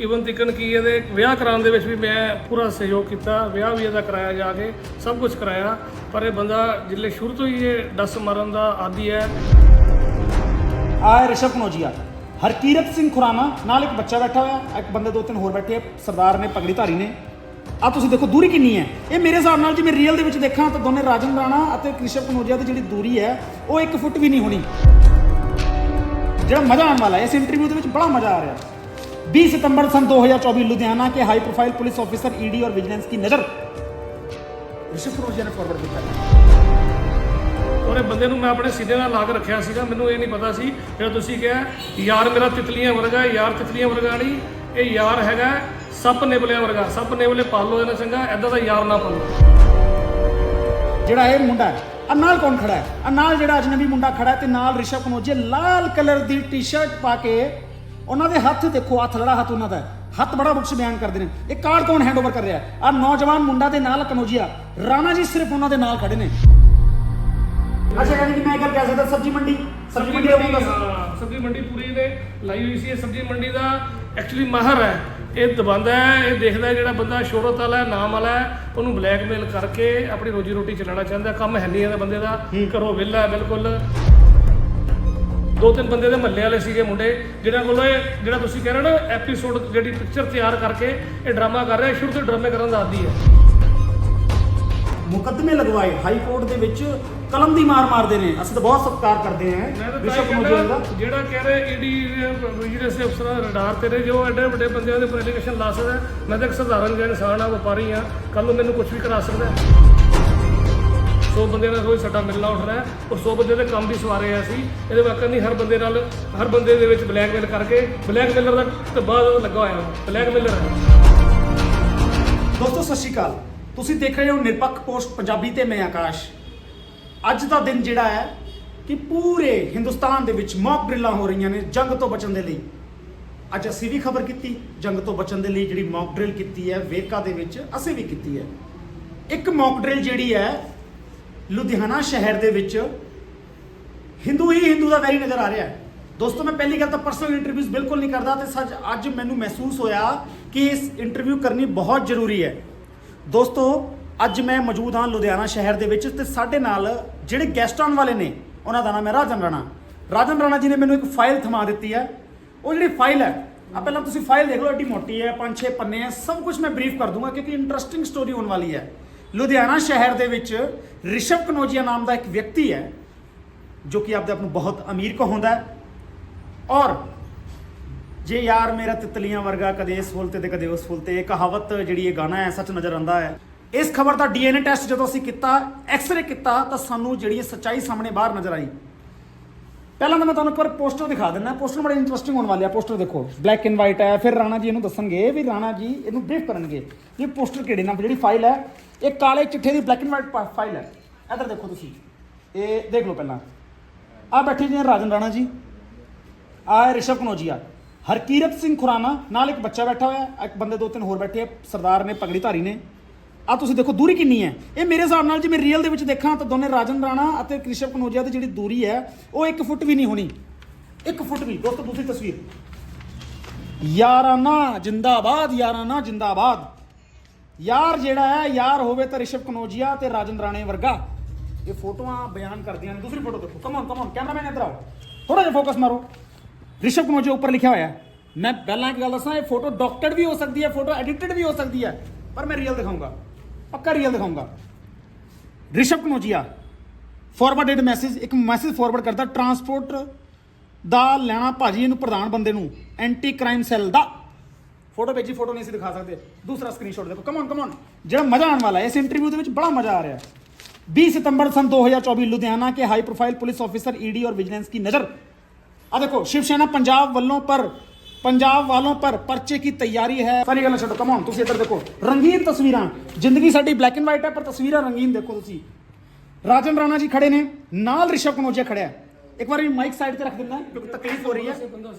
Even ਤਿਕਨ ਕੀ ਇਹਦੇ ਵਿਆਹ ਕਰਾਉਣ ਦੇ ਵਿੱਚ ਵੀ ਮੈਂ ਪੂਰਾ ਸਹਿਯੋਗ ਕੀਤਾ, ਵਿਆਹ ਵੀ ਇਹਦਾ ਕਰਾਇਆ ਜਾ ਕੇ, ਸਭ ਕੁਝ ਕਰਾਇਆ, ਪਰ ਇਹ ਬੰਦਾ ਜਿੱਲੇ ਸ਼ੁਰੂ ਤੋਂ ਹੀ ਇਹ ਡਸ ਮਾਰਨ ਦਾ ਆਦੀ ਹੈ। ਆ ਰਿਸ਼ਭ ਕਨੋਜੀਆ ਹਰਕੀਰਤ ਸਿੰਘ ਖੁਰਾਨਾ ਨਾਲ ਇੱਕ ਬੱਚਾ ਬੈਠਾ ਹੋਇਆ, ਇੱਕ ਬੰਦੇ ਦੋ ਤਿੰਨ ਹੋਰ ਬੈਠੇ ਆ ਸਰਦਾਰ ਨੇ, ਪਗੜੀ ਧਾਰੀ ਨੇ। ਆ ਤੁਸੀਂ ਦੇਖੋ, ਦੂਰੀ ਕਿੰਨੀ ਹੈ? ਇਹ ਮੇਰੇ ਹਿਸਾਬ ਨਾਲ ਜੇ ਮੈਂ ਰੀਅਲ ਦੇ ਵਿੱਚ ਦੇਖਾਂ ਤਾਂ ਦੋਨੇ ਰਾਜਨ ਰਾਣਾ ਅਤੇ ਕ੍ਰਿਸ਼ਵ ਕਨੋਜੀਆ ਦੀ ਜਿਹੜੀ ਦੂਰੀ ਹੈ, ਉਹ 1 ਫੁੱਟ ਵੀ ਨਹੀਂ ਹੋਣੀ। ਜਿਹੜਾ ਮਜ਼ਾ ਆਉਣ ਵਾਲਾ ਇਸ ਇੰਟਰਵਿਊ ਦੇ ਵਿੱਚ ਬੜਾ ਮਜ਼ਾ ਆ ਰਿਹਾ। 20 सितंबर सन 2024 लुधियाना के high profile police officer ED और विजिलेंस की नजर ऋषभ कनौजिया ने फॉरवर्ड किया ਉਹਨੇ ਬੰਦੇ ਨੂੰ ਮੈਂ ਆਪਣੇ ਸੀਨੇ ਨਾਲ ਲਾ ਕੇ ਰੱਖਿਆ ਸੀਗਾ ਮੈਨੂੰ ਇਹ ਨਹੀਂ ਪਤਾ ਸੀ ਜਿਹੜਾ ਤੁਸੀਂ ਕਿਹਾ ਯਾਰ ਮੇਰਾ ਤਿਤਲੀਆਂ ਵਰਗਾ ਯਾਰ ਤਿਤਲੀਆਂ ਵਰਗਾ ਨਹੀਂ ਇਹ ਯਾਰ ਹੈਗਾ ਸੱਪ ਨਿਬਲਿਆਂ ਵਰਗਾ ਸੱਪ ਨਿਬਲੇ ਪਾਲੋ ਇਹਨਾਂ ਚੰਗਾ ਐਦਾਂ ਦਾ ਯਾਰ ਨਾ ਪਾਲੋ ਜਿਹੜਾ ਇਹ ਮੁੰਡਾ ਹੈ ਆ ਨਾਲ ਕੌਣ ਖੜਾ ਹੈ ਆ ਨਾਲ ਜਿਹੜਾ ਅਜਨਬੀ ਮੁੰਡਾ ਖੜਾ ਹੈ ਤੇ ਨਾਲ ਰਿਸ਼ਵ ਕਨੋਜੇ ਲਾਲ ਕਲਰ ਦੀ ਟੀ-ਸ਼ਰਟ ਪਾ ਕੇ ਉਹਨਾਂ ਦੇ ਹੱਥ ਦੇਖੋ ਆ ਥਲੜਾ ਹੱਥ ਉਹਨਾਂ ਦਾ। ਹੱਥ ਬੜਾ ਬੁਕਸ ਬਿਆਨ ਕਰਦੇ ਨੇ। ਇਹ ਕਾਰਡ ਕੌਣ ਹੈਂਡਓਵਰ ਕਰ ਰਿਹਾ ਆ ਨੌਜਵਾਨ ਮੁੰਡਾ ਦੇ ਨਾਲ ਕਨੋਜੀਆ। ਰਾਣਾ ਜੀ ਸਿਰਫ ਉਹਨਾਂ ਦੇ ਨਾਲ ਖੜੇ ਨੇ। ਅੱਛਾ ਯਾਨੀ ਕਿ ਮੈਂ ਗੱਲ ਕਹਿ ਸਕਦਾ ਸਬਜੀ ਮੰਡੀ। ਸਬਜੀ ਮੰਡੀ। ਹਾਂ, ਸਬਜ਼ੀ ਮੰਡੀ ਪੂਰੀ ਨੇ ਲਾਈ ਹੋਈ ਸੀ। ਇਹ ਸਬਜ਼ੀ ਮੰਡੀ ਦਾ ਐਕਚੁਅਲੀ ਮਾਹਰ ਹੈ। ਇਹ ਦਬੰਦਾ ਹੈ ਇਹ ਦੇਖਦਾ ਜਿਹੜਾ ਬੰਦਾ ਸ਼ੋਹਰਤ ਵਾਲਾ ਹੈ ਨਾਮ ਵਾਲਾ ਹੈ ਉਹਨੂੰ ਬਲੈਕਮੇਲ ਕਰਕੇ ਆਪਣੀ ਰੋਜੀ ਰੋਟੀ ਚਲਾਉਣਾ ਚਾਹੁੰਦਾ ਕੰਮ ਹੈ ਨਹੀਂ ਇਹਦਾ ਬੰਦੇ ਦਾ। ਘਰੋਂ ਵਿਹਲਾ ਬਿਲਕੁਲ। ਦੋ ਤਿੰਨ ਬੰਦੇ ਦੇ ਮਹੱਲੇ ਵਾਲੇ ਸੀਗੇ ਮੁੰਡੇ ਜਿਹਨਾਂ ਕੋਲ ਇਹ ਜਿਹੜਾ ਤੁਸੀਂ ਕਹਿ ਰਹੇ ਹੋ ਨਾ ਐਪੀਸੋਡ ਜਿਹੜੀ ਪਿਕਚਰ ਤਿਆਰ ਕਰਕੇ ਇਹ ਡਰਾਮਾ ਕਰ ਰਿਹਾ ਸ਼ੁਰੂ ਤੋਂ ਡਰਾਮੇ ਕਰਨ ਦਾ ਆਦੀ ਹੈ। ਮੁਕੱਦਮੇ ਲਗਵਾਏ ਹਾਈ ਕੋਰਟ ਦੇ ਵਿੱਚ ਕਲਮ ਦੀ ਮਾਰ ਮਾਰਦੇ ਨੇ। ਅਸੀਂ ਤਾਂ ਬਹੁਤ ਸਤਿਕਾਰ ਕਰਦੇ ਹਾਂ ਮੈਂ ਤਾਂ ਰਿਸ਼ਵ ਤਾਂ ਕਨੋਜੀਆ ਦਾ ਕਹਿੰਦਾ ਜਿਹੜਾ ਕਹਿ ਰਿਹਾ ਈਡੀ ਵਿਜੀਲੈਂਸ ਅਫਸਰਾਂ ਦਾ ਰਡਾਰ ਤੇਰੇ ਜੋ ਐਡੇ ਵੱਡੇ ਬੰਦਿਆਂ ਦੇ ਉੱਪਰ ਐਲੀਗੇਸ਼ਨ ਲਾ ਸਕਦਾ। ਮੈਂ ਤਾਂ ਇੱਕ ਸਧਾਰਨ ਜਿਹਾ ਇਨਸਾਨ ਆ ਵਪਾਰੀ ਆ ਕੱਲ ਨੂੰ ਮੈਨੂੰ ਕੁਝ ਵੀ ਕਰਾ ਸਕਦਾ। ਹੈ। ਸੌ ਬੰਦੇ ਨਾਲ ਰੋਜ਼ ਸਾਡਾ ਮਿਲਣਾ ਉੱਠਣਾ ਹੈ ਔਰ 100 ਬੰਦੇ ਦੇ ਕੰਮ ਵੀ ਸਵਾਰੇ ਆ ਅਸੀਂ। ਇਹਦੇ ਵਾਕਰ ਨਹੀਂ ਹਰ ਬੰਦੇ ਨਾਲ, ਹਰ ਬੰਦੇ ਦੇ ਵਿੱਚ ਬਲੈਕਮੇਲ ਕਰਕੇ ਬਲੈਕਮੇਲਰ ਦਾ ਤੇ ਲੱਗਾ ਹੋਇਆ ਬਲੈਕਮੇਲਰ ਹੈ। ਦੋਸਤੋ, ਸਤਿ ਸ਼੍ਰੀ ਅਕਾਲ। ਤੁਸੀਂ ਦੇਖ ਰਹੇ ਹੋ ਨਿਰਪੱਖ ਪੋਸਟ ਪੰਜਾਬੀ ਤੇ ਮੈਂ ਆਕਾਸ਼। ਅੱਜ ਦਾ ਦਿਨ ਜਿਹੜਾ ਹੈ ਕਿ ਪੂਰੇ ਹਿੰਦੁਸਤਾਨ ਦੇ ਵਿੱਚ ਮੌਕ ਡਰਿੱਲਾਂ ਹੋ ਰਹੀਆਂ ਨੇ ਜੰਗ ਤੋਂ ਬਚਣ ਦੇ ਲਈ। ਅੱਜ ਅਸੀਂ ਵੀ ਖਬਰ ਕੀਤੀ, ਜੰਗ ਤੋਂ ਬਚਣ ਦੇ ਲਈ ਜਿਹੜੀ ਮੌਕ ਡਰਿੱਲ ਕੀਤੀ ਹੈ, ਵੇਰਕਾ ਦੇ ਵਿੱਚ ਅਸੀਂ ਵੀ ਕੀਤੀ ਹੈ। ਇੱਕ ਮੌਕ ਡਰਿੱਲ ਜਿਹੜੀ ਹੈ ਲੁਧਿਆਣਾ ਸ਼ਹਿਰ ਦੇ ਵਿੱਚ ਹਿੰਦੂ ਹੀ ਹਿੰਦੂ ਦਾ ਵੈਰੀ ਨਜ਼ਰ ਆ ਰਿਹਾ ਹੈ। ਦੋਸਤੋ, ਮੈਂ ਪਹਿਲੀ ਗੱਲ ਤਾਂ ਪਰਸਨਲ ਇੰਟਰਵਿਊਜ਼ ਬਿਲਕੁਲ ਨਹੀਂ ਕਰਦਾ ਤੇ ਸੱਚ ਅੱਜ ਮੈਨੂੰ ਮਹਿਸੂਸ ਹੋਇਆ ਕਿ ਇਸ ਇੰਟਰਵਿਊ ਕਰਨੀ ਬਹੁਤ ਜ਼ਰੂਰੀ ਹੈ। ਦੋਸਤੋ, ਅੱਜ ਮੈਂ ਮੌਜੂਦ ਹਾਂ ਲੁਧਿਆਣਾ ਸ਼ਹਿਰ ਦੇ ਵਿੱਚ ਤੇ ਸਾਡੇ ਨਾਲ ਜਿਹੜੇ ਗੈਸਟ ਆਉਣ ਵਾਲੇ ਨੇ, ਉਹਨਾਂ ਦਾ ਨਾਮ ਹੈ ਰਾਜਨ ਰਾਣਾ। ਰਾਜਨ ਰਾਣਾ ਜੀ ਨੇ ਮੈਨੂੰ ਇੱਕ ਫਾਈਲ ਥਮਾ ਦਿੱਤੀ ਹੈ। ਉਹ ਜਿਹੜੀ ਫਾਈਲ ਹੈ ਆ ਪਹਿਲਾਂ ਤੁਸੀਂ ਫਾਈਲ ਦੇਖ ਲਓ ਏਡੀ ਮੋਟੀ ਹੈ ਪੰਜ ਛੇ ਪੰਨੇ ਹੈ, ਸਭ ਕੁਝ ਮੈਂ ਬਰੀਫ ਕਰ ਦੂੰਗਾ ਕਿਉਂਕਿ ਇੰਟਰਸਟਿੰਗ ਸਟੋਰੀ ਹੋਣ ਵਾਲੀ ਹੈ। ਲੁਧਿਆਣਾ ਸ਼ਹਿਰ ਦੇ ਵਿੱਚ ਰਿਸ਼ਵ ਕਨੋਜੀਆ ਨਾਮ ਦਾ ਇੱਕ ਵਿਅਕਤੀ ਹੈ, ਜੋ ਕਿ ਆਪਦੇ ਆਪ ਨੂੰ ਬਹੁਤ ਅਮੀਰ ਕਹਾਉਂਦਾ ਹੈ। ਔਰ ਜੇ ਯਾਰ ਮੇਰਾ ਤਿਤਲੀਆਂ ਵਰਗਾ ਕਦੇ ਇਸ ਫੁੱਲ ਤੇ ਤੇ ਕਦੇ ਉਸ ਫੁੱਲ ਤੇ ਇਹ ਕਹਾਵਤ ਜਿਹੜੀ ਇਹ ਗਾਣਾ ਹੈ, ਸੱਚ ਨਜ਼ਰ ਆਉਂਦਾ ਹੈ। ਇਸ ਖਬਰ ਦਾ ਡੀਐਨਏ ਟੈਸਟ ਜਦੋਂ ਅਸੀਂ ਕੀਤਾ, ਐਕਸ-ਰੇ ਕੀਤਾ, ਤਾਂ ਸਾਨੂੰ ਜਿਹੜੀ ਇਹ ਸੱਚਾਈ ਸਾਹਮਣੇ ਬਾਹਰ ਨਜ਼ਰ ਆਈ। ਪਹਿਲਾਂ ਤਾਂ ਮੈਂ ਤੁਹਾਨੂੰ ਇੱਕ ਵਾਰ ਪੋਸਟਰ ਦਿਖਾ ਦਿੰਦਾ, ਪੋਸਟਰ ਬੜੇ ਇੰਟਰਸਟਿੰਗ ਹੋਣ ਵਾਲੇ ਆ, ਪੋਸਟਰ ਦੇਖੋ। ਬਲੈਕ ਐਂਡ ਵਾਈਟ ਹੈ, ਫਿਰ ਰਾਣਾ ਜੀ ਇਹਨੂੰ ਦੱਸਣਗੇ ਵੀ ਰਾਣਾ ਜੀ ਇਹਨੂੰ ਬਰੀਫ ਕਰਨਗੇ। ਇਹ ਪੋਸਟਰ ਕਿਹੜੇ ਨਾਮ ਜਿਹੜੀ ਫਾਈਲ ਹੈ ਇਹ ਕਾਲੇ ਚਿੱਠੇ ਦੀ ਬਲੈਕ ਐਂਡ ਵਾਈਟ ਫਾਈਲ ਹੈ। ਇੱਧਰ ਦੇਖੋ ਤੁਸੀਂ। ਇਹ ਦੇਖ ਲਓ ਪਹਿਲਾਂ। ਆ ਬੈਠੇ ਜੀ ਰਾਜਨ ਰਾਣਾ ਜੀ। ਆ ਹੈ ਰਿਸ਼ਵ ਕਨੋਜੀਆ ਹਰਕੀਰਤ ਸਿੰਘ ਖੁਰਾਨਾ ਨਾਲ ਇੱਕ ਬੱਚਾ ਬੈਠਾ ਹੋਇਆ ਇੱਕ ਬੰਦੇ ਦੋ ਤਿੰਨ ਹੋਰ ਬੈਠੇ ਆ। ਸਰਦਾਰ ਨੇ, ਪਗੜੀ ਧਾਰੀ ਨੇ। ਆ ਤੁਸੀਂ ਦੇਖੋ, ਦੂਰੀ ਕਿੰਨੀ ਹੈ? ਇਹ ਮੇਰੇ ਹਿਸਾਬ ਨਾਲ ਜੇ ਮੈਂ ਰੀਅਲ ਦੇ ਵਿੱਚ ਦੇਖਾਂ ਤਾਂ ਦੋਨੇ ਰਾਜਨ ਰਾਣਾ ਅਤੇ ਕ੍ਰਿਸ਼ਵ ਕਨੋਜੀਆ ਦੀ ਜਿਹੜੀ ਦੂਰੀ ਹੈ, ਉਹ 1 ਫੁੱਟ ਵੀ ਨਹੀਂ ਹੋਣੀ। 1 ਫੁੱਟ ਵੀ। ਦੋਸਤੋ, ਦੂਸਰੀ ਤਸਵੀਰ। ਯਾਰਾਨਾ ਜਿੰਦਾਬਾਦ ਯਾਰਾਨਾ ਜਿੰਦਾਬਾਦ। ਯਾਰ ਜਿਹੜਾ ਹੈ, ਯਾਰ ਹੋਵੇ ਤਾਂ ਰਿਸ਼ਵ ਕਨੋਜੀਆ ਤੇ ਰਾਜਨ ਰਾਣੇ ਵਰਗਾ। ਇਹ ਫੋਟੋਆਂ ਬਿਆਨ ਕਰਦੀਆਂ ਨੇ। ਦੂਸਰੀ ਫੋਟੋ ਦੇਖੋ। ਕਮ ਔਨ ਕੈਮਰਾਮੈਨ ਇੱਧਰ ਆਓ। ਥੋੜਾ ਜਿਹਾ ਫੋਕਸ ਮਾਰੋ। ਰਿਸ਼ਵ ਕਨੋਜੀਆ ਉੱਪਰ ਲਿਖਿਆ ਹੋਇਆ ਮੈਂ ਪਹਿਲਾਂ ਇੱਕ ਗੱਲ ਦੱਸਾਂ, ਇਹ ਫੋਟੋ ਡਾਕਟਰ ਵੀ ਹੋ ਸਕਦੀ ਹੈ ਫੋਟੋ ਐਡੀਟਡ ਵੀ ਹੋ ਸਕਦੀ ਹੈ, ਪਰ ਮੈਂ ਰੀਅਲ ਦਿਖਾਊਂਗਾ ਪੱਕਾ ਰੀਅਲ ਦਿਖਾਊਂਗਾ ਰਿਸ਼ਵ ਕਨੋਜੀਆ ਫਾਰਵਰਡਡ ਮੈਸੇਜ ਇੱਕ ਮੈਸੇਜ ਫਾਰਵਰਡ ਕਰਦਾ ਟਰਾਂਸਪੋਰਟ ਦਾ ਲੈਣਾ ਭਾਜੀ ਇਹਨੂੰ ਪ੍ਰਧਾਨ ਬੰਦੇ ਨੂੰ ਐਂਟੀ ਕ੍ਰਾਈਮ ਸੈੱਲ ਦਾ। ਫੋਟੋ ਭੇਜੀ ਫੋਟੋ ਨਹੀਂ ਸੀ ਦਿਖਾ ਸਕਦੇ ਦੂਸਰਾ ਸਕਰੀਨਸ਼ਾਟ ਦੇਖੋ ਕਮ ਔਨ ਕਮ ਔਨ ਜਿਹੜਾ ਮਜ਼ਾ ਆਉਣ ਵਾਲਾ ਹੈ ਇਸ ਇੰਟਰਵਿਊ ਦੇ ਵਿੱਚ ਬੜਾ ਮਜ਼ਾ ਆ ਰਿਹਾ ਹੈ 20 सितंबर सन 2024 लुधियाना के high profile police officer ED और विजिलेंस की नजर आ देखो शिवसेना पंजाब वालों पर ਪੰਜਾਬ ਵਾਲੋਂ ਪਰ ਪਰਚੇ ਕੀ ਤਿਆਰੀ ਹੈ ਸਾਰੀ ਗੱਲਾਂ ਛੱਡੋ ਕਮ ਔਨ ਤੁਸੀਂ ਇੱਧਰ ਦੇਖੋ ਰੰਗੀਨ ਤਸਵੀਰਾਂ ਜ਼ਿੰਦਗੀ ਸਾਡੀ ਬਲੈਕ ਐਂਡ ਵਾਈਟ ਹੈ ਪਰ ਤਸਵੀਰਾਂ ਰੰਗੀਨ ਦੇਖੋ ਤੁਸੀਂ ਰਾਜਨ ਰਾਣਾ ਜੀ ਖੜੇ ਨੇ ਨਾਲ ਰਿਸ਼ਵ ਕਨੋਜੀਆ ਖੜਿਆ ਹੈ। ਇੱਕ ਵਾਰੀ ਮਾਈਕ ਸਾਈਡ ਤੇ ਰੱਖ ਦਿੰਦਾ ਕਿਉਂਕਿ ਤਕਲੀਫ ਹੋ ਰਹੀ ਹੈ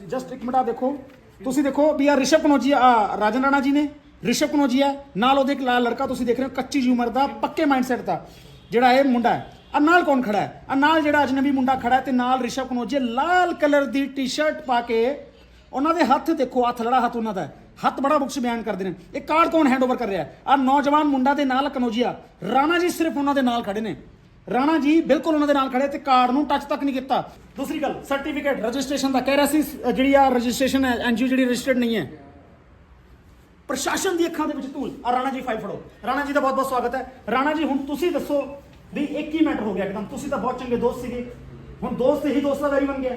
ਜਸਟ ਇੱਕ ਮਿੰਟ ਆ ਦੇਖੋ ਤੁਸੀਂ ਦੇਖੋ ਵੀ ਆ ਰਿਸ਼ਵ ਕਨੋਜੀਆ ਆ, ਰਾਜਨ ਰਾਣਾ ਜੀ ਨੇ ਰਿਸ਼ਵ ਕਨੋਜੀਆ ਨਾਲ ਉਹਦੇ ਇੱਕ ਲਾਲ ਲੜਕਾ ਤੁਸੀਂ ਦੇਖ ਰਹੇ ਹੋ ਕੱਚੀ ਜਿਹੀ ਉਮਰ ਦਾ ਪੱਕੇ ਮਾਈਂਡਸੈਟ ਦਾ ਜਿਹੜਾ ਇਹ ਮੁੰਡਾ ਹੈ। ਆ ਨਾਲ ਕੌਣ ਖੜਾ ਹੈ? ਆ ਨਾਲ ਜਿਹੜਾ ਅਜਨਬੀ ਮੁੰਡਾ ਖੜਾ ਹੈ ਤੇ ਨਾਲ ਰਿਸ਼ਵ ਕਨੋਜੀਆ ਲਾਲ ਕਲਰ ਦੀ ਟੀ-ਸ਼ਰਟ ਪਾ ਕੇ ਉਹਨਾਂ ਦੇ ਹੱਥ ਦੇਖੋ ਹੱਥ ਲੜਾ ਹੱਥ ਉਹਨਾਂ ਦਾ ਹੱਥ ਬੜਾ ਮੁਕਸ਼ ਬਿਆਨ ਕਰਦੇ ਨੇ। ਇਹ ਕਾਰਡ ਕੌਣ ਹੈਂਡਓਵਰ ਕਰ ਰਿਹਾ ਆ ਨੌਜਵਾਨ ਮੁੰਡਾ ਦੇ ਨਾਲ ਕਨੋਜੀਆ ਰਾਣਾ ਜੀ ਸਿਰਫ ਉਹਨਾਂ ਦੇ ਨਾਲ ਖੜੇ ਨੇ। ਰਾਣਾ ਜੀ ਬਿਲਕੁਲ ਉਹਨਾਂ ਦੇ ਨਾਲ ਖੜੇ ਤੇ ਕਾਰਡ ਨੂੰ ਟੱਚ ਤੱਕ ਨਹੀਂ ਕੀਤਾ। ਦੂਸਰੀ ਗੱਲ ਸਰਟੀਫਿਕੇਟ ਰਜਿਸਟ੍ਰੇਸ਼ਨ ਦਾ ਕਹਿ ਰਿਹਾ ਸੀ ਜਿਹੜੀ ਆ ਰਜਿਸਟ੍ਰੇਸ਼ਨ ਹੈ ਐਨਜੀਓ ਜਿਹੜੀ ਰਜਿਸਟਰਡ ਨਹੀਂ ਹੈ। ਪ੍ਰਸ਼ਾਸਨ ਦੀ ਅੱਖਾਂ ਦੇ ਵਿੱਚ ਧੂਲ। ਆ ਰਾਣਾ ਜੀ ਫਾਈਲ ਫੜੋ। ਰਾਣਾ ਜੀ ਦਾ ਬਹੁਤ ਬਹੁਤ ਸਵਾਗਤ ਹੈ। ਰਾਣਾ ਜੀ ਹੁਣ ਤੁਸੀਂ ਦੱਸੋ ਵੀ ਇੱਕ ਹੀ ਮੈਟਰ ਹੋ ਗਿਆ ਇੱਕਦਮ। ਤੁਸੀਂ ਤਾਂ ਬਹੁਤ ਚੰਗੇ ਦੋਸਤ ਸੀਗੇ। ਹੁਣ ਦੋਸਤ ਹੀ ਦੋਸਤ ਦਾ ਵੈਰੀ ਬਣ ਗਿਆ।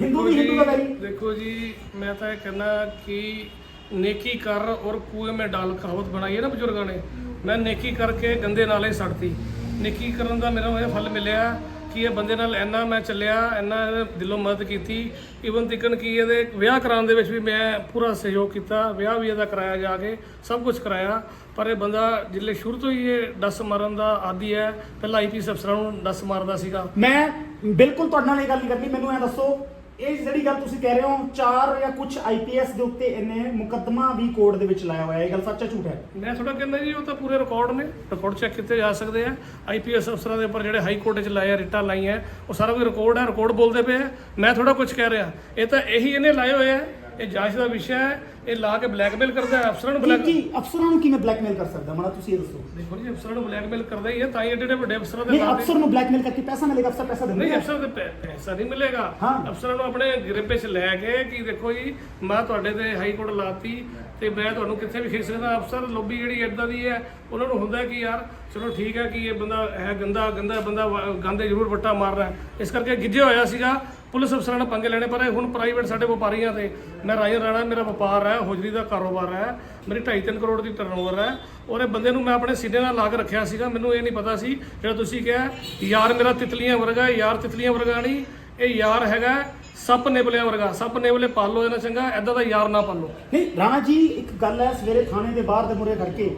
ਹਿੰਦੂ ਵੀ ਹਿੰਦੂ ਦਾ ਵੈਰੀ। ਦੇਖੋ ਜੀ ਮੈਂ ਤਾਂ ਇਹ ਕਹਿੰਦਾ ਕਿ ਨੇਕੀ ਕਰ ਔਰ ਕੂਏ ਮੇ ਡਾਲ ਕਹਾਵਤ ਬਣਾਈ ਹੈ ਨਾ ਬਜ਼ੁਰਗਾਂ ਨੇ। ਮੈਂ ਨੇਕੀ ਕਰਕੇ ਗੰਦੇ ਨਾਲੇ ਸੜਤੀ। ਨਿੱਕੀ ਕਰਨ ਦਾ ਮੇਰਾ ਇਹ ਫਲ ਮਿਲਿਆ ਕਿ ਇਹ ਬੰਦੇ ਨਾਲ ਇੰਨਾ ਮੈਂ ਚੱਲਿਆ, ਇੰਨਾ ਇਹਨੇ ਦਿਲੋਂ ਮਦਦ ਕੀਤੀ। ਇਵਨ ਤਿਕਨ ਕਿ ਇਹਦੇ ਵਿਆਹ ਕਰਾਉਣ ਦੇ ਵਿੱਚ ਵੀ ਮੈਂ ਪੂਰਾ ਸਹਿਯੋਗ ਕੀਤਾ। ਵਿਆਹ ਵੀ ਇਹਦਾ ਕਰਾਇਆ ਜਾ ਕੇ, ਸਭ ਕੁਝ ਕਰਾਇਆ। ਪਰ ਇਹ ਬੰਦਾ ਜਿੱਲੇ ਸ਼ੁਰੂ ਤੋਂ ਹੀ ਇਹ ਡਸ ਮਾਰਨ ਦਾ ਆਦੀ ਹੈ, ਪਹਿਲਾਂ ਆਈਪੀਐਸ ਅਫਸਰਾਂ ਨੂੰ ਡਸ ਮਾਰਦਾ ਸੀਗਾ। ਮੈਂ ਬਿਲਕੁਲ ਤੁਹਾਡੇ ਨਾਲ ਇਹ ਗੱਲ ਨਹੀਂ ਕਰਨੀ, ਮੈਨੂੰ ਇਹ ਦੱਸੋ ਇਹ ਜਿਹੜੀ ਗੱਲ ਤੁਸੀਂ ਕਹਿ ਰਹੇ ਹੋ, ਚਾਰ ਜਾਂ ਕੁਝ ਆਈਪੀਐਸ ਦੇ ਉੱਤੇ ਇਹਨੇ ਮੁਕੱਦਮਾ ਵੀ ਕੋਰਟ ਦੇ ਵਿੱਚ ਲਾਇਆ ਹੋਇਆ ਹੈ। ਇਹ ਗੱਲ ਸੱਚ ਹੈ, ਝੂਠ ਹੈ? ਮੈਂ ਥੋੜਾ ਕਹਿੰਦਾ ਜੀ, ਉਹ ਤਾਂ ਪੂਰੇ ਰਿਕਾਰਡ ਨੇ। ਰਿਕਾਰਡ ਚੈੱਕ ਕੀਤੇ ਜਾ ਸਕਦੇ ਆ। ਆਈਪੀਐਸ ਅਫਸਰਾਂ ਦੇ ਉੱਪਰ ਜਿਹੜੇ ਹਾਈ ਕੋਰਟ 'ਚ ਲਾਏ ਆ ਰਿਟਾਂ ਲਾਈਆਂ, ਉਹ ਸਾਰਾ ਕੁਝ ਰਿਕਾਰਡ ਹੈ ਰਿਕਾਰਡ ਬੋਲਦੇ ਪਏ ਆ। ਮੈਂ ਥੋੜਾ ਕੁਝ ਕਹਿ ਰਿਹਾ। ਇਹ ਤਾਂ ਇਹੀ ਇਹਨੇ ਲਾਏ ਹੋਏ ਆ। ਇਹ ਜਾਂਚ ਦਾ ਵਿਸ਼ਾ ਹੈ ਇਹ ਲਾ ਕੇ ਬਲੈਕਮੇਲ ਕਰਦਾ ਹੈ ਅਫਸਰਾਂ ਨੂੰ ਬਲੈਕ ਕੀ ਅਫਸਰਾਂ ਨੂੰ ਕਿਵੇਂ ਬਲੈਕਮੇਲ ਕਰ ਸਕਦਾ? ਮਾੜਾ ਤੁਸੀਂ ਇਹ ਦੱਸੋ। ਦੇਖੋ ਜੀ ਅਫਸਰਾਂ ਨੂੰ ਬਲੈਕਮੇਲ ਕਰਦਾ ਹੀ ਹੈ ਤਾਂ ਹੀ ਏਡੇ ਵੱਡੇ ਅਫਸਰਾਂ ਦੇ ਨਹੀਂ ਤੇ ਅਫਸਰ ਨੂੰ ਬਲੈਕਮੇਲ ਕਰਕੇ ਪੈਸਾ ਮਿਲੇਗਾ ਅਫਸਰ ਪੈਸਾ ਦਿੰਦੇ ਨਹੀਂ ਅਫਸਰ ਦੇ ਪੈ- ਪੈਸਾ ਨਹੀਂ ਮਿਲੇਗਾ। ਹਾਂ। ਅਫਸਰਾਂ ਨੂੰ ਆਪਣੇ ਗ੍ਰਿਪ 'ਚ ਲੈ ਕੇ ਕਿ ਦੇਖੋ ਜੀ ਮੈਂ ਤੁਹਾਡੇ ਤੇ ਹਾਈ ਕੋਰਟ ਲਾਤੀ ਤੇ ਮੈਂ ਤੁਹਾਨੂੰ ਕਿੱਥੇ ਵੀ ਖਿੱਚ ਸਕਦਾ ਅਫਸਰ ਲੋਬੀ ਜਿਹੜੀ ਇਦਾਂ ਦੀ ਹੈ ਉਹਨਾਂ ਨੂੰ ਹੁੰਦਾ ਕਿ ਯਾਰ ਚਲੋ ਠੀਕ ਹੈ ਕਿ ਇਹ ਬੰਦਾ ਹੈ ਗੰਦਾ ਗੰਦਾ ਬੰਦਾ ਵਾ- ਗੰਦੇ ਜ਼ਰੂਰ ਵੱਟਾ ਮਾਰ ਰਿਹਾ ਇਸ ਕਰਕੇ ਗਿੱਜੇ ਹੋਇਆ ਸੀਗਾ, ਪੁਲਿਸ ਅਫਸਰਾਂ ਨੇ ਪੰਗੇ ਲੈਣੇ, ਪਰ ਇਹ ਹੁਣ ਪ੍ਰਾਈਵੇਟ ਸਾਡੇ ਵਪਾਰੀਆਂ ਤੇ, ਮੈਂ ਰਾਜਨ ਰਾਣਾ, ਮੇਰਾ ਵਪਾਰ ਹੈ, ਹੋਜਰੀ ਦਾ ਕਾਰੋਬਾਰ ਹੈ, ਮੇਰੀ 2.5 ਕਰੋੜ ਦੀ ਟਰਨਓਵਰ ਹੈ, ਔਰ ਇਹ ਬੰਦੇ ਨੂੰ ਮੈਂ ਆਪਣੇ ਸਿੱਧੇ ਨਾਲ ਲਾ ਕੇ ਰੱਖਿਆ ਸੀਗਾ, ਮੈਨੂੰ ਇਹ ਨਹੀਂ ਪਤਾ ਸੀ, ਜਿਹੜਾ ਤੁਸੀਂ ਕਿਹਾ, ਯਾਰ ਮੇਰਾ ਤਿਤਲੀਆਂ ਵਰਗਾ ਯਾਰ ਤਿਤਲੀਆਂ ਵਰਗਾ ਨਹੀਂ, ਇਹ ਯਾਰ ਹੈਗਾ ਸੱਪ ਨਿਬਲਿਆਂ ਵਰਗਾ, ਸੱਪ ਨਿਬਲੇ ਪਾਲੋ ਇਹਨਾਂ ਚੰਗਾ ਐਦਾਂ ਦਾ ਯਾਰ ਨਾ ਪਾਲੋ। ਨਹੀਂ, ਰਾਣਾ ਜੀ, ਇੱਕ ਗੱਲ ਹੈ, ਸਵੇਰੇ ਥਾਣੇ ਦੇ ਬਾਹਰ ਦੇ ਮੁਰੇ ਕਰਕੇ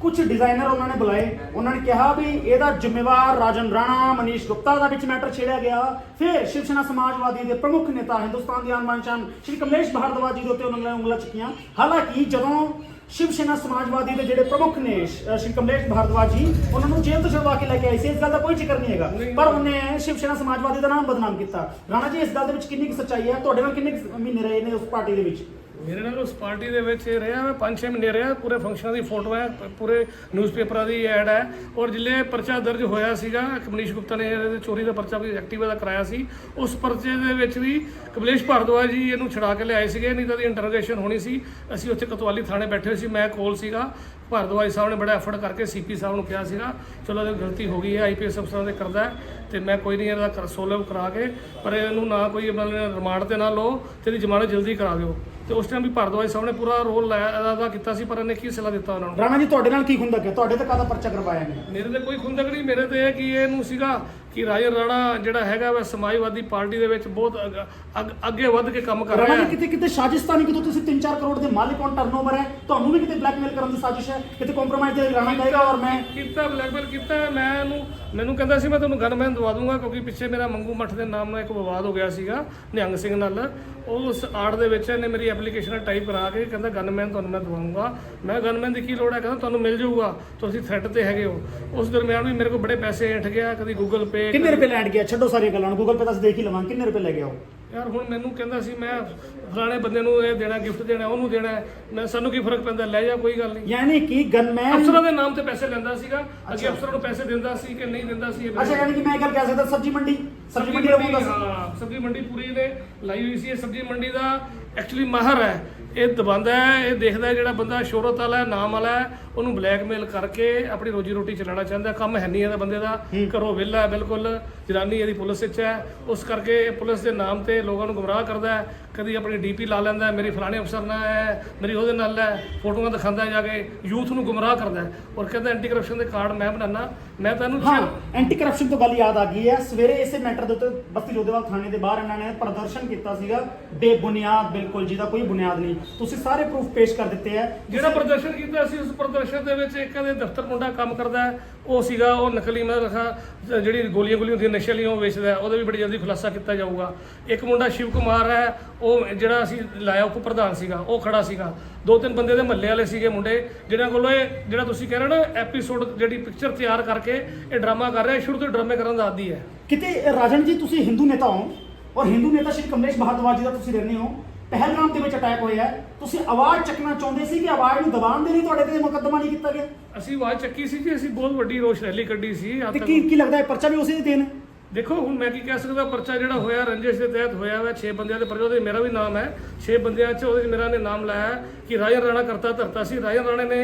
ਕੁਝ ਡਿਜ਼ਾਈਨਰ ਉਹਨਾਂ ਨੇ ਬੁਲਾਏ। ਉਹਨਾਂ ਨੇ ਕਿਹਾ ਵੀ ਇਹਦਾ ਜ਼ਿੰਮੇਵਾਰ ਰਾਜਨ ਰਾਣਾ ਮਨੀਸ਼ ਗੁਪਤਾ ਦਾ ਵਿੱਚ ਮੈਟਰ ਛੇੜਿਆ ਗਿਆ। ਫਿਰ ਸ਼ਿਵ ਸੈਨਾ ਸਮਾਜਵਾਦੀ ਦੇ ਪ੍ਰਮੁੱਖ ਨੇਤਾ ਹਿੰਦੁਸਤਾਨ ਦੀ ਆਨ ਸ਼ਾਨ ਸ਼੍ਰੀ ਕਮਲੇਸ਼ ਭਾਰਦਵਾਜ ਜੀ ਦੇ ਉੱਤੇ ਉਹਨਾਂ ਨੇ ਉਂਗਲਾਂ ਚੁੱਕੀਆਂ। ਹਾਲਾਂਕਿ ਜਦੋਂ ਸ਼ਿਵ ਸੈਨਾ ਸਮਾਜਵਾਦੀ ਦੇ ਜਿਹੜੇ ਪ੍ਰਮੁੱਖ ਨੇ ਸ਼੍ਰੀ ਕਮਲੇਸ਼ ਭਾਰਦਵਾਜ ਜੀ ਉਹਨਾਂ ਨੂੰ ਜੇਲ੍ਹ ਤੋਂ ਛੁਡਵਾ ਕੇ ਲੈ ਕੇ ਆਏ ਸੀ ਇਸ ਗੱਲ ਦਾ ਕੋਈ ਜ਼ਿਕਰ ਨਹੀਂ ਹੈਗਾ। ਪਰ ਉਹਨੇ ਸ਼ਿਵ ਸੈਨਾ ਸਮਾਜਵਾਦੀ ਦਾ ਨਾਮ ਬਦਨਾਮ ਕੀਤਾ। ਰਾਣਾ ਜੀ ਇਸ ਗੱਲ ਦੇ ਵਿੱਚ ਕਿੰਨੀ ਕੁ ਸੱਚਾਈ ਹੈ? ਤੁਹਾਡੇ ਨਾਲ ਕਿੰਨੇ ਕੁ ਮਹੀਨੇ ਰਹੇ ਨੇ ਉਸ ਪਾਰਟੀ ਦੇ ਵਿੱਚ? ਮੇਰੇ ਨਾਲ ਉਸ ਪਾਰਟੀ ਦੇ ਵਿੱਚ ਇਹ ਰਿਹਾ ਮੈਂ 5-6 ਮਹੀਨੇ ਰਿਹਾ, ਪੂਰੇ ਫੰਕਸ਼ਨਾਂ ਦੀ ਫੋਟੋ ਹੈ, ਪ- ਪੂਰੇ ਨਿਊਜ਼ਪੇਪਰਾਂ ਦੀ ਐਡ ਹੈ ਔਰ ਜਿੱਲੇ ਪਰਚਾ ਦਰਜ ਹੋਇਆ ਸੀਗਾ ਕਮਨੀਸ਼ ਗੁਪਤਾ ਨੇ ਇਹਦੇ ਚੋਰੀ ਦਾ ਪਰਚਾ ਕੋਈ ਐਕਟਿਵਾ ਦਾ ਕਰਾਇਆ ਸੀ, ਉਸ ਪਰਚੇ ਦੇ ਵਿੱਚ ਵੀ ਕਮਲੇਸ਼ ਭਾਰਦਵਾਜ ਜੀ ਇਹਨੂੰ ਛੁਡਾ ਕੇ ਲਿਆਏ ਸੀਗੇ, ਨਹੀਂ ਤਾਂ ਦੀ ਇੰਟਰੋਗੇਸ਼ਨ ਹੋਣੀ ਸੀ, ਅਸੀਂ ਉੱਥੇ ਕਤਵਾਲੀ ਥਾਣੇ ਬੈਠੇ ਹੋਏ ਸੀ, ਮੈਂ ਕੋਲ ਸੀਗਾ, ਭਾਰਦਵਾਜ ਸਾਹਿਬ ਨੇ ਬੜਾ ਐਫਰਟ ਕਰਕੇ ਸੀਪੀ ਸਾਹਿਬ ਨੂੰ ਕਿਹਾ ਸੀਗਾ, ਚਲੋ ਇਹ ਗਲਤੀ ਹੋ ਗਈ ਹੈ ਆਈਪੀਐਸ ਅਫਸਰਾਂ ਦੇ ਕਰਦਾ ਹੈ, ਤੇ ਮੈਂ ਕੋਈ ਨਹੀਂ ਇਹਦਾ ਕਰ ਸੋਲਵ ਕਰਾ ਕੇ, ਪਰ ਇਹਨੂੰ ਨਾ ਕੋਈ ਮਤਲਬ ਰਿਮਾਂਡ ਤੇ ਨਾ ਲਓ, ਤੇ ਇਹਦੀ ਜ਼ਮਾਨਤ ਜਲਦੀ ਕਰਾ ਦਿਓ। ਤੇ ਉਸ ਟਾਈਮ ਵੀ ਭਾਰਦਵਾਜ ਸਾਹਿਬ ਨੇ ਪੂਰਾ ਰੋਲ ਲਾਇਆ ਅਦਾ ਕੀਤਾ ਸੀ ਪਰ ਇਹਨੇ ਕੀ ਸਲਾਹ ਦਿੱਤਾ ਉਹਨਾਂ ਨੂੰ? ਰਾਣਾ ਜੀ ਤੁਹਾਡੇ ਨਾਲ ਕੀ ਹੁੰਦਾ ਕਿ ਤੁਹਾਡੇ ਤੇ ਕਾਹਦਾ ਪਰਚਾ ਕਰਵਾਇਆ ਨੇ ਮੇਰੇ ਤੇ ਕੋਈ ਖੁੰਦਕ ਨਹੀਂ ਮੇਰੇ ਤੇ ਇਹ ਕਿ ਇਹਨੂੰ ਸੀਗਾ ਕਿ ਰਾਜਨ ਰਾਣਾ ਜਿਹੜਾ ਹੈਗਾ ਵਾ ਸਮਾਜਵਾਦੀ ਪਾਰਟੀ ਦੇ ਵਿੱਚ ਬਹੁਤ ਅੱਗ- ਅੱਗ- ਅੱਗੇ ਵੱਧ ਕੇ ਕੰਮ ਕਰ ਰਾਣਾ ਰਿਹਾ ਜੀ ਹੈ ਕਿਤੇ ਕਿਤੇ ਸਾਜ਼ਿਸ਼ ਤਾਂ ਨਹੀਂ ਕਿ ਤੁਸੀਂ 3-4 ਕਰੋੜ ਦੇ ਮਾਲਿਕ ਔਨ ਟਰਨਓਵਰ ਹੈ ਤੁਹਾਨੂੰ ਵੀ ਕਿਤੇ ਬਲੈਕਮੇਲ ਕਰਨ ਦੀ ਸਾਜ਼ਿਸ਼ ਹੈ? ਕਿਤੇ ਕੰਪਰੋਮਾਈਜ਼ ਤੇ ਰਾਣਾ ਕਹੇਗਾ ਔਰ ਮੈਂ ਕੀਤਾ ਬਲੈਕਮੇਲ ਕੀਤਾ ਮੈਂ ਇਹਨੂੰ ਮੈਨੂੰ ਕਹਿੰਦਾ ਸੀ ਮੈਂ ਤੁਹਾਨੂੰ ਗਨਮੈਨ ਦਵਾ ਦੂੰਗਾ ਕਿਉਂਕਿ ਪਿੱਛੇ ਮੇਰਾ ਮੰਗੂ ਮੱਠ ਦੇ ਨਾਮ ਨਾਲ ਇੱਕ ਵਿਵਾਦ ਹੋ ਗਿਆ ਸੀਗਾ ਨਿਹੰਗ ਸਿੰਘ ਨਾਲ। ਉਸ ਆੜ ਦੇ ਵਿੱਚ ਇਹਨੇ ਮੇਰੀ ਐਪਲੀਕੇਸ਼ਨ ਟਾਈਪ ਕਰਾ ਕੇ ਕਹਿੰਦਾ ਗਨਮੈਨ ਤੁਹਾਨੂੰ ਮੈਂ ਦਵਾਉਂਗਾ। ਮੈਂ ਗਨਮੈਨ ਦੀ ਕੀ ਲੋੜ ਹੈ? ਕਹਿੰਦਾ ਤੁਹਾਨੂੰ ਮਿਲ ਜਾਊਗਾ। ਤੁਸੀਂ ਥ੍ਰੈਟ ਤੇ ਹੈਗੇ ਹੋ। ਉਸ ਦਰਮਿਆਨ ਵੀ ਮੇਰੇ ਕੋਲ ਬੜੇ ਪੈਸੇ ਹਟ ਗਿਆ ਕਦੀ ਗੂਗਲ ਪੇ ਕਿੰਨੇ ਰੁਪਏ ਲੈਣ ਗਿਆ? ਛੱਡੋ ਸਾਰੀਆਂ ਗੱਲਾਂ ਨੂੰ ਗੂਗਲ ਪੇ ਤਾਂ ਅਸੀਂ ਦੇਖ ਹੀ ਲਵਾਂ ਕਿੰਨੇ ਰੁਪਏ ਲੈ ਗਿਆ ਉਹ? ਯਾਰ ਹੁਣ ਮੈਨੂੰ ਕਹਿੰਦਾ ਸੀ ਮੈਂ ਫਲਾਣੇ ਬੰਦੇ ਨੂੰ ਇਹ ਦੇਣਾ ਗਿਫਟ ਦੇਣਾ ਉਹਨੂੰ ਦੇਣਾ। ਮੈਂ ਸਾਨੂੰ ਕੀ ਫ਼ਰਕ ਪੈਂਦਾ? ਲੈ ਜਾ ਕੋਈ ਗੱਲ ਨਹੀਂ। ਯਾਨੀ ਕਿ ਗਨਮੈਨ ਅਫਸਰਾਂ ਦੇ ਨਾਮ ਤੇ ਪੈਸੇ ਲੈਂਦਾ ਸੀਗਾ। ਅੱਗੇ ਅਫਸਰਾਂ ਨੂੰ ਪੈਸੇ ਦਿੰਦਾ ਸੀ ਕਿ ਨਹੀਂ ਦਿੰਦਾ ਸੀ ਅੱਛਾ ਯਾਨੀ ਕਿ ਮੈਂ ਇਹ ਗੱਲ ਕਹਿ ਸਕਦਾ ਸਬਜ਼ੀ ਮੰਡੀ ਸਬਜ਼ੀ ਮੰਡੀ ਦਾ ਹਾਂ ਸਬਜ਼ੀ ਮੰਡੀ ਪੂਰੀ ਨੇ ਲਾਈ ਹੋਈ ਸੀ। ਇਹ ਸਬਜ਼ੀ ਮੰਡੀ ਦਾ ਐਕਚੁਅਲੀ ਮਾਹਰ ਹੈ। ਇਹ ਦਬਾਉਂਦਾ ਹੈ, ਇਹ ਦੇਖਦਾ ਜਿਹੜਾ ਬੰਦਾ ਸ਼ੋਹਰਤ ਵਾਲਾ ਹੈ, ਨਾਮ ਵਾਲਾ ਹੈ ਉਹਨੂੰ ਬਲੈਕਮੇਲ ਕਰਕੇ ਆਪਣੀ ਰੋਜੀ ਰੋਟੀ ਚਲਾਉਣਾ ਚਾਹੁੰਦਾ ਕੰਮ ਹੈ ਨਹੀਂ ਇਹਦਾ ਬੰਦੇ ਦਾ। ਘਰੋਂ ਵਿਹਲਾ ਹੈ ਬਿਲਕੁਲ। ਜਨਾਨੀ ਇਹਦੀ ਪੁਲਿਸ ਵਿੱਚ ਹੈ। ਉਸ ਕਰਕੇ ਇਹ ਪੁਲਿਸ ਦੇ ਨਾਮ ਤੇ ਲੋਕਾਂ ਨੂੰ ਗੁੰਮਰਾਹ ਕਰਦਾ ਹੈ। ਕਦੀ ਆਪਣੀ ਡੀਪੀ ਲਾ ਲੈਂਦਾ ਹੈ ਮੇਰੀ ਫਲਾਣੇ ਅਫਸਰ ਨਾਲ ਹੈ ਮੇਰੀ ਉਹਦੇ ਨਾਲ ਹੈ ਫੋਟੋਆਂ ਦਿਖਾਉਂਦਾ ਜਾ ਕੇ ਯੂਥ ਨੂੰ ਗੁੰਮਰਾਹ ਕਰਦਾ ਹੈ। ਔਰ ਕਹਿੰਦਾ ਐਂਟੀ ਕਰਪਸ਼ਨ ਦੇ ਕਾਰਡ ਮੈਂ ਬਣਾਉਣਾ ਮੈਂ ਤੈਨੂੰ ਹਾਂ ਐਂਟੀ ਕਰਪਸ਼ਨ ਤੋਂ ਗੱਲ ਯਾਦ ਆ ਗਈ ਹੈ। ਸਵੇਰੇ ਇਸੇ ਮੈਟਰ ਦੇ ਉੱਤੇ ਬਸਤੀ ਜੋਧੇਵਾਲ ਥਾਣੇ ਦੇ ਬਾਹਰ ਇਹਨਾਂ ਨੇ ਪ੍ਰਦਰਸ਼ਨ ਕੀਤਾ ਸੀਗਾ। ਬੇਬੁਨਿਆਦ ਬਿਲਕੁਲ ਜਿਹਦਾ ਕੋਈ ਬੁਨਿਆਦ ਨਹੀਂ। ਤੁਸੀਂ ਸਾਰੇ ਪ੍ਰੂਫ ਪੇਸ਼ ਕਰ ਦਿੱਤੇ ਹੈ। ਜਿਹੜਾ ਪ੍ਰਦਰਸ਼ਨ ਕੀਤਾ ਸੀ ਉਸ ਪ੍ਰਦਰਸ਼ਨ ਦੇ ਵਿੱਚ ਇੱਕ ਦੇ ਦਫ਼ਤਰ ਮੁੰਡਾ ਕੰਮ ਕਰਦਾ ਹੈ, ਉਹ ਸੀਗਾ, ਉਹ ਨਕਲੀ ਮੈਂ ਰਖਾ ਜਿਹੜੀ ਗੋਲੀਆਂ ਗੋਲੀਆਂ ਹੁੰਦੀਆਂ, ਨਸ਼ੇ ਵਾਲੀਆਂ ਉਹ ਵੇਚਦਾ ਉਹਦਾ ਵੀ ਬੜੀ ਜਲਦੀ ਖੁਲਾਸਾ ਕੀਤਾ ਜਾਊਗਾ। ਇੱਕ ਮੁੰਡਾ ਸ਼ਿਵ ਕੁਮਾਰ ਹੈ, ਉਹ ਜਿਹੜਾ ਅਸੀਂ ਲਾਇਆ ਉਪ ਪ੍ਰਧਾਨ ਸੀਗਾ, ਉਹ ਖੜਾ ਸੀਗਾ। ਦੋ ਤਿੰਨ ਬੰਦੇ ਦੇ ਮਹੱਲੇ ਵਾਲੇ ਸੀਗੇ ਮੁੰਡੇ, ਜਿਹਨਾਂ ਕੋਲੋਂ ਇਹ, ਜਿਹੜਾ ਤੁਸੀਂ ਕਹਿ ਰਹੇ ਹੋ ਨਾ ਐਪੀਸੋਡ ਜਿਹੜੀ ਪਿਕਚਰ ਤਿਆਰ ਕਰਕੇ ਇਹ ਡਰਾਮਾ ਕਰ ਰਿਹਾ ਸ਼ੁਰੂ ਤੋਂ ਡਰਾਮੇ ਕਰਨ ਦਾ ਆਦੀ ਹੈ। ਕਿਤੇ ਰਾਜਨ ਜੀ, ਤੁਸੀਂ ਹਿੰਦੂ ਨੇਤਾ ਹੋ, ਔਰ ਹਿੰਦੂ ਨੇਤਾ ਸ਼੍ਰੀ ਕਮਲੇਸ਼ ਭਾਰਦਵਾਜ ਜੀ ਦਾ ਤੁਸੀਂ ਰਹਿੰਦੇ ਹੋ ਪਹਿਲਗਾਮ ਦੇ ਵਿੱਚ ਅਟੈਕ ਹੋਇਆ ਹੈ, ਤੁਸੀਂ ਆਵਾਜ਼ ਚੱਕਣਾ ਚਾਹੁੰਦੇ ਸੀ ਕਿ ਆਵਾਜ਼ ਨੂੰ ਦਬਾਉਣ ਦੇ ਲਈ ਤੁਹਾਡੇ ਤੇ ਮੁਕੱਦਮਾ ਨਹੀਂ ਕੀਤਾ ਗਿਆ? ਅਸੀਂ ਆਵਾਜ਼ ਚੱਕੀ ਸੀ ਜੀ ਅਸੀਂ ਬਹੁਤ ਵੱਡੀ ਰੋਸ਼ ਰੈਲੀ ਕੱਢੀ ਸੀ। ਤੇ ਕੀ ਕੀ ਲੱਗਦਾ ਹੈ ਪਰਚਾ ਵੀ ਉਸੇ ਦੇ ਦੇਣ? ਦੇਖੋ ਹੁਣ ਮੈਂ ਕੀ ਕਹਿ ਸਕਦਾ ਪਰਚਾ ਜਿਹੜਾ ਹੋਇਆ ਰੰਜਿਸ਼ ਦੇ ਤਹਿਤ ਹੋਇਆ ਵਾ 6 ਬੰਦਿਆਂ ਦੇ ਪਰਚੇ ਉਹਦੇ ਮੇਰਾ ਵੀ ਨਾਮ ਹੈ। 6 ਬੰਦਿਆਂ 'ਚ ਉਹਦੇ 'ਚ ਮੇਰਾ ਨੇ ਨਾਮ ਲਾਇਆ ਕਿ ਰਾਜਨ ਰਾਣਾ ਕਰਤਾ ਧਰਤਾ ਸੀ। ਰਾਜਨ ਰਾਣੇ ਨੇ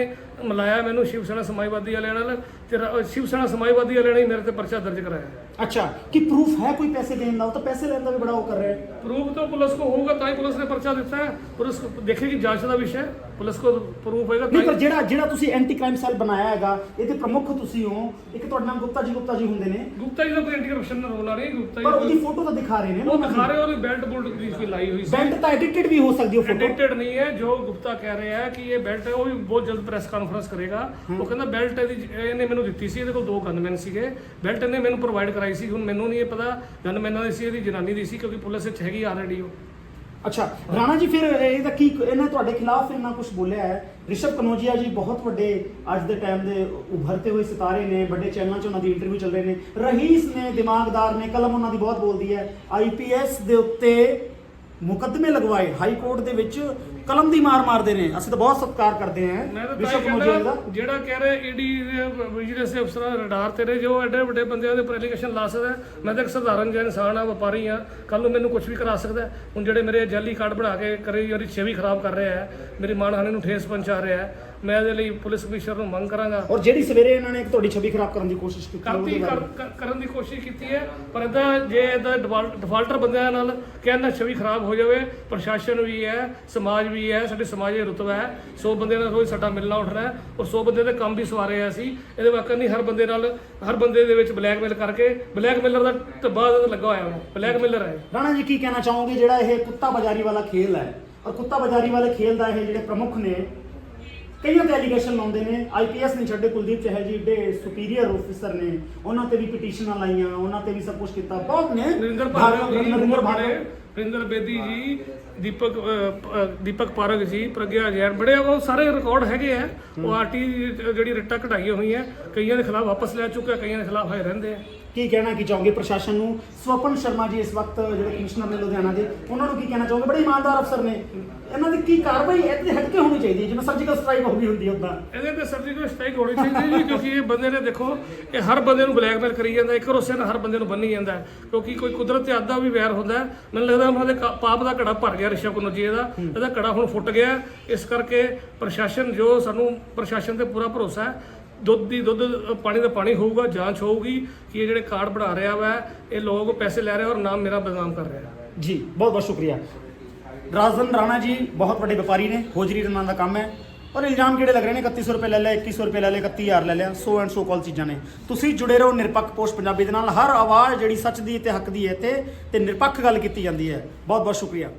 ਮਿਲਾਇਆ ਮੈਨੂੰ ਸ਼ਿਵ ਸੈਨਾ ਸਮਾਜਵਾਦੀ ਵਾਲਿਆਂ ਨਾਲ ਤੇ ਰਾ- ਸ਼ਿਵ ਸੈਨਾ ਸਮਾਜਵਾਦੀ ਵਾਲਿਆਂ ਨੇ ਹੀ ਮੇਰੇ ਤੇ ਪਰਚਾ ਦਰਜ ਕਰਾਇਆ। ਅੱਛਾ ਕੀ ਪ੍ਰੂਫ ਹੈ ਕੋਈ ਪੈਸੇ ਦੇਣ ਦਾ ਉਹ ਤਾਂ ਪੈਸੇ ਲੈਣ ਦਾ ਵੀ ਬੜਾ ਉਹ ਕਰ ਰਿਹਾ ਹੈ। ਪ੍ਰੂਫ ਤਾਂ ਪੁਲਿਸ ਕੋ ਹੋਊਗਾ ਤਾਂ ਹੀ ਪੁਲਿਸ ਨੇ ਪਰਚਾ ਦਿੱਤਾ ਹੈ। ਪੁਲਿਸ ਦੇਖੇਗੀ ਜਾਂਚ ਦਾ ਵਿਸ਼ਾ ਹੈ। ਪੁਲਿਸ ਕੋ ਪ੍ਰੂਫ ਹੋਏਗਾ ਤਾਂ ਨਹੀਂ ਪਰ ਹੀ ਜਿਹੜਾ ਜਿਹੜਾ ਤੁਸੀਂ ਐਂਟੀ ਕ੍ਰਾਈਮ ਸੈੱਲ ਬਣਾਇਆ ਹੈਗਾ ਇਹਦੇ ਪ੍ਰਮੁੱਖ ਤੁਸੀਂ ਹੋ। ਇੱਕ ਤੁਹਾਡਾ ਨਾਮ ਗੁਪਤਾ ਜੀ ਗੁਪਤਾ ਜੀ ਹੁੰਦੇ ਨੇ। ਗੁਪਤਾ ਜੀ ਦਾ ਕੋਈ ਐਂਟੀ ਕਰਪਸ਼ਨ ਦਾ ਰੋਲ ਆ ਨਹੀਂ ਗੁਪਤਾ ਪਰ ਜੀ ਉਹਦੀ ਫੋਟੋ ਤਾਂ ਦਿਖਾ ਰਹੇ ਨੇ ਨਾ ਉਹ ਦਿਖਾ ਰਹੇ ਉਹਦੀ ਬੈਲਟ ਬੁਲਟ ਦੀ ਕੋਈ ਲਾਈ ਹੋਈ ਸੀ। ਬੈਂਡ ਤਾਂ ਐਡਿਟਡ ਵੀ ਹੋ ਸਕਦੀ ਉਹ ਫੋਟੋ ਐਡਿਟਡ ਨਹੀਂ ਹੈ ਜੋ ਗੁਪਤਾ ਕਹਿ ਰਿਹਾ ਹੈ ਕਿ ਇਹ ਬੈਲਟ ਹੈ ਉਹ ਵੀ ਬਹੁਤ ਜਲਦ ਪ੍ਰੈਸ ਕਾਨਫਰੰਸ ਕਰੇਗਾ। ਉਹ ਕਹਿੰਦਾ ਬੈਲਟ ਇਹਦੀ ਇਹਨੇ ਮੈਨੂੰ ਦਿੱਤੀ ਸੀ ਇਹਦੇ ਕੋਲ ਦੋ ਗਨਮੈਨ ਸੀਗੇ। ਬੈਲਟ ਇਹਨੇ ਮੈਨੂੰ ਪ੍ਰੋਵਾਈਡ ਕਰਾਈ ਸੀ ਹੁਣ ਮੈਨੂੰ ਨਹੀਂ ਇਹ ਪਤਾ। ਗਨਮੈਨਾਂ ਦੀ ਸੀ ਇਹਦੀ ਜਨਾਨੀ ਦੀ ਸੀ ਕਿਉਂਕਿ ਪੁਲਿਸ ਵਿੱਚ ਹੈਗੀ ਆਲਰੇਡੀ ਉਹ। ਅੱਛਾ ਰਾਣਾ ਜੀ ਫਿਰ ਇਹਦਾ ਕੀ ਇਹਨੇ ਤੁਹਾਡੇ ਖਿਲਾਫ ਇੰਨਾ ਕੁਝ ਬੋਲਿਆ ਹੈ। ਰਿਸ਼ਵ ਕਨੋਜੀਆ ਜੀ ਬਹੁਤ ਵੱਡੇ ਅੱਜ ਦੇ ਟਾਈਮ ਦੇ ਉਭਰਤੇ ਹੋਏ ਸਿਤਾਰੇ ਨੇ ਵੱਡੇ ਚੈਨਲਾਂ 'ਚ ਉਹਨਾਂ ਦੀ ਇੰਟਰਵਿਊ ਚੱਲ ਰਹੇ ਨੇ। ਰਹੀਸ ਨੇ ਦਿਮਾਗਦਾਰ ਨੇ ਕਲਮ ਉਹਨਾਂ ਦੀ ਬਹੁਤ ਬੋਲਦੀ ਹੈ। ਆਈਪੀਐਸ ਦੇ ਉੱਤੇ ਮੁਕੱਦਮੇ ਲਗਵਾਏ ਹਾਈ ਕੋਰਟ ਦੇ ਵਿੱਚ ਕਲਮ ਦੀ ਮਾਰ ਮਾਰਦੇ ਨੇ। ਅਸੀਂ ਤਾਂ ਬਹੁਤ ਸਤਿਕਾਰ ਕਰਦੇ ਹਾਂ ਮੈਂ ਤਾਂ ਤਾਂ ਰਿਸ਼ਵ ਹੀ ਕਨੋਜੀਆ ਕਹਿੰਦਾ ਦਾ। ਜਿਹੜਾ ਕਹਿ ਰਿਹਾ ਈਡੀ ਵਿਜੀਲੈਂਸ ਅਫਸਰਾਂ ਦੇ ਰਡਾਰ ਤੇ ਨੇ ਜੋ ਐਡੇ ਵੱਡੇ ਬੰਦਿਆਂ ਦੇ ਉੱਪਰ ਐਲੀਗੇਸ਼ਨ ਲਾ ਸਕਦਾ। ਮੈਂ ਤਾਂ ਇੱਕ ਸਧਾਰਨ ਜਿਹਾ ਇਨਸਾਨ ਆ ਵਪਾਰੀ ਆ। ਕੱਲ ਨੂੰ ਮੈਨੂੰ ਕੁਝ ਵੀ ਕਰਾ ਸਕਦਾ। ਹੁਣ ਜਿਹੜੇ ਮੇਰੇ ਜਾਲੀ ਕਾਰਡ ਬਣਾ ਕੇ ਕਰੀ ਮੇਰੀ ਛਵੀ ਖਰਾਬ ਕਰ ਰਿਹਾ ਹੈ। ਮੇਰੀ ਮਾਨਹਾਨੀ ਨੂੰ ਠੇਸ ਪਹੁੰਚਾ ਰਿਹਾ ਹੈ। ਮੈਂ ਇਹਦੇ ਲਈ ਪੁਲਿਸ ਕਮਿਸ਼ਨਰ ਨੂੰ ਮੰਗ ਕਰਾਂਗਾ। ਔਰ ਜਿਹੜੀ ਸਵੇਰੇ ਇਹਨਾਂ ਨੇ ਤੁਹਾਡੀ ਛਵੀ ਖਰਾਬ ਕਰਨ ਦੀ ਕੋਸ਼ਿਸ਼ ਕੀਤੀ ਕਰਤੀ ਉਹਦੇ ਬਾਰੇ। ਕਰ- ਕਰ- ਕਰਨ ਦੀ ਕੋਸ਼ਿਸ਼ ਕੀਤੀ ਹੈ ਪਰ ਇਹਦਾ ਜੇ ਇਹਦਾ ਡਿਫਾਲਟਰ ਬੰਦਿਆਂ ਨਾਲ ਕਹਿਣਾ ਛਵੀ ਖਰਾਬ ਹੋ ਜਾਵੇ ਪ੍ਰਸ਼ਾਸਨ ਵੀ ਹੈ ਸਮਾਜ ਵੀ ਹੈ ਸਾਡੇ ਸਮਾਜ ਦੇ ਰੁਤਬਾ ਹੈ। 100 ਬੰਦੇ ਨਾਲ ਰੋਜ਼ ਸਾਡਾ ਮਿਲਣਾ ਉੱਠਣਾ ਹੈ ਔਰ 100 ਬੰਦੇ ਦੇ ਕੰਮ ਵੀ ਸਵਾਰੇ ਆ ਅਸੀਂ। ਇਹਦੇ ਵਾਕਰ ਨਹੀਂ ਹਰ ਬੰਦੇ ਨਾਲ ਹਰ ਬੰਦੇ ਦੇ ਵਿੱਚ ਬਲੈਕਮੇਲ ਕਰਕੇ ਬਲੈਕਮੇਲਰ ਦਾ ਧੱਬਾ ਲੱਗਾ ਹੋਇਆ ਹੈ ਬਲੈਕਮੇਲਰ ਹੈ ਰਾਣਾ ਜੀ ਕੀ ਕਹਿਣਾ ਚਾਹੋਗੇ ਜਿਹੜਾ ਇਹ ਕੁੱਤਾ ਬਾਜ਼ਾਰੀ ਵਾਲਾ ਖੇਲ ਹੈ? ਔਰ ਕੁੱਤਾ ਬਾਜ਼ਾਰੀ ਵਾਲੇ ਖੇਲ ਦਾ ਇਹ ਜਿਹੜੇ ਪ੍ਰਮੁੱਖ ਨੇ ਕਈਆਂ ਤੇ ਐਲੀਗੇਸ਼ਨ ਲਾਉਂਦੇ ਨੇ ਆਈਪੀਐਸ ਨੇ ਛੱਡੇ ਕੁਲਦੀਪ ਚਾਹੇ ਜੀ ਏਡੇ ਸੁਪੀਰੀਅਰ ਆਫੀਸਰ ਨੇ ਉਹਨਾਂ ਤੇ ਵੀ ਪਟੀਸ਼ਨਾਂ ਲਾਈਆਂ ਉਹਨਾਂ ਤੇ ਵੀ ਸਭ ਕੁਝ ਕੀਤਾ। ਬਹੁਤ ਨੇ। ਨਰਿੰਦਰ ਭਾਰਤ- ਜੀ ਨਰਿੰਦਰ ਨਰਿੰਦਰ ਬੇਦੀ ਜੀ ਦੀਪਕ ਅਹ, ਅਹ, ਦੀਪਕ ਪਾਰਗ ਜੀ ਪ੍ਰਗਿਆ ਜੈਨ ਬੜੇ ਉਹ ਸਾਰੇ ਰਿਕਾਰਡ ਹੈਗੇ ਆ। ਉਹ ਆਰਟੀ ਜਿਹੜੀ ਰਿਟਾ ਕਢਾਈਆਂ ਹੋਈਆਂ ਕਈਆਂ ਦੇ ਖਿਲਾਫ ਵਾਪਸ ਲੈ ਚੁੱਕਿਆ ਕਈਆਂ ਦੇ ਖਿਲਾਫ ਹਜੇ ਰਹਿੰਦੇ ਆ। ਕੀ ਕਹਿਣਾ, ਕੀ ਚਾਹੋਗੇ ਪ੍ਰਸ਼ਾਸਨ ਨੂੰ? ਸਵਪਨ ਸ਼ਰਮਾ ਜੀ ਇਸ ਵਕਤ ਜਿਹੜੇ ਕਮਿਸ਼ਨਰ ਨੇ ਲੁਧਿਆਣਾ ਦੇ, ਉਹਨਾਂ ਨੂੰ ਕੀ ਕਹਿਣਾ ਚਾਹੋਗੇ? ਬੜੇ ਇਮਾਨਦਾਰ ਅਫਸਰ ਨੇ। ਇਹਨਾਂ ਦੀ ਕੀ ਕਾਰਵਾਈ ਇੱਥੇ ਹਟ ਕੇ ਹੋਣੀ ਚਾਹੀਦੀ ਹੈ, ਜਿਵੇਂ ਸਰਜੀਕਲ ਸਟ੍ਰਾਈਕ ਹੋ ਗਈ ਹੁੰਦੀ ਉਦਾਂ। ਇਹਦੇ ਤੇ ਸਰਜੀਕਲ ਸਟ੍ਰਾਈਕ ਹੋਣੀ ਚਾਹੀਦੀ ਜੀ, ਕਿਉਂਕਿ ਇਹ ਬੰਦੇ ਨੇ ਦੇਖੋ, ਇਹ ਹਰ ਬੰਦੇ ਨੂੰ ਬਲੈਕਮੇਲ ਕਰੀ ਜਾਂਦਾ ਇੱਕ ਰੋਸੇ ਨਾਲ ਹਰ ਬੰਦੇ ਨੂੰ ਬੰਨੀ ਜਾਂਦਾ ਕਿਉਂਕਿ ਕੋਈ ਕੁਦਰਤ ਤੇ ਆਦਾ ਵੀ ਵੈਰ ਹੁੰਦਾ ਮੈਨੂੰ ਲੱਗਦਾ ਉਹਨਾਂ ਦੇ ਪਾਪ ਦਾ ਘੜਾ ਭਰ ਗਿਆ ਰਿਸ਼ਵ ਕਨੋਜੀ ਦਾ, ਇਹਦਾ ਘੜਾ ਹੁਣ ਫੁੱਟ ਗਿਆ। ਇਸ ਕਰਕੇ ਪ੍ਰਸ਼ਾਸਨ ਜੋ ਸਾਨੂੰ, ਪ੍ਰਸ਼ਾਸਨ ਤੇ ਪੂਰਾ ਭਰੋਸਾ ਹੈ ਦੁੱਧ ਦੀ ਦੁੱਧ, ਪਾਣੀ ਦਾ ਪਾਣੀ ਹੋਊਗਾ, ਜਾਂਚ ਹੋਊਗੀ ਕਿ ਇਹ ਜਿਹੜੇ ਕਾਰਡ ਬਣਾ ਰਿਹਾ ਵਾ, ਇਹ ਲੋਕ ਪੈਸੇ ਲੈ ਰਹੇ ਔਰ ਨਾਮ ਮੇਰਾ ਬਦਨਾਮ ਕਰ ਰਿਹਾ। ਜੀ, ਬਹੁਤ ਬਹੁਤ ਸ਼ੁਕਰੀਆ। ਰਾਜਨ ਰਾਣਾ ਜੀ ਬਹੁਤ ਵੱਡੇ ਵਪਾਰੀ ਨੇ, ਹੋਜਰੀ ਰਨਾਂ ਦਾ ਕੰਮ ਹੈ। ਔਰ ਇਲਜ਼ਾਮ ਕਿਹੜੇ ਲੱਗ ਰਹੇ ਨੇ? 3100 ਰੁਪਏ ਲੈ ਲਿਆ 2100 ਰੁਪਏ ਲੈ ਲਿਆ 31000 ਲੈ ਲਿਆ, ਸੋ ਐਂਡ ਸੋ ਕਾਲ ਚੀਜ਼ਾਂ ਨੇ। ਤੁਸੀਂ ਜੁੜੇ ਰਹੋ ਨਿਰਪੱਖ ਪੋਸਟ ਪੰਜਾਬੀ ਦੇ ਨਾਲ। ਹਰ ਆਵਾਜ਼ ਜਿਹੜੀ ਸੱਚ ਦੀ ਤੇ ਹੱਕ ਦੀ ਹੈ ਤੇ ਤੇ ਨਿਰਪੱਖ ਗੱਲ ਕੀਤੀ ਜਾਂਦੀ ਹੈ। ਬਹੁਤ ਬਹੁਤ ਸ਼ੁਕਰੀਆ।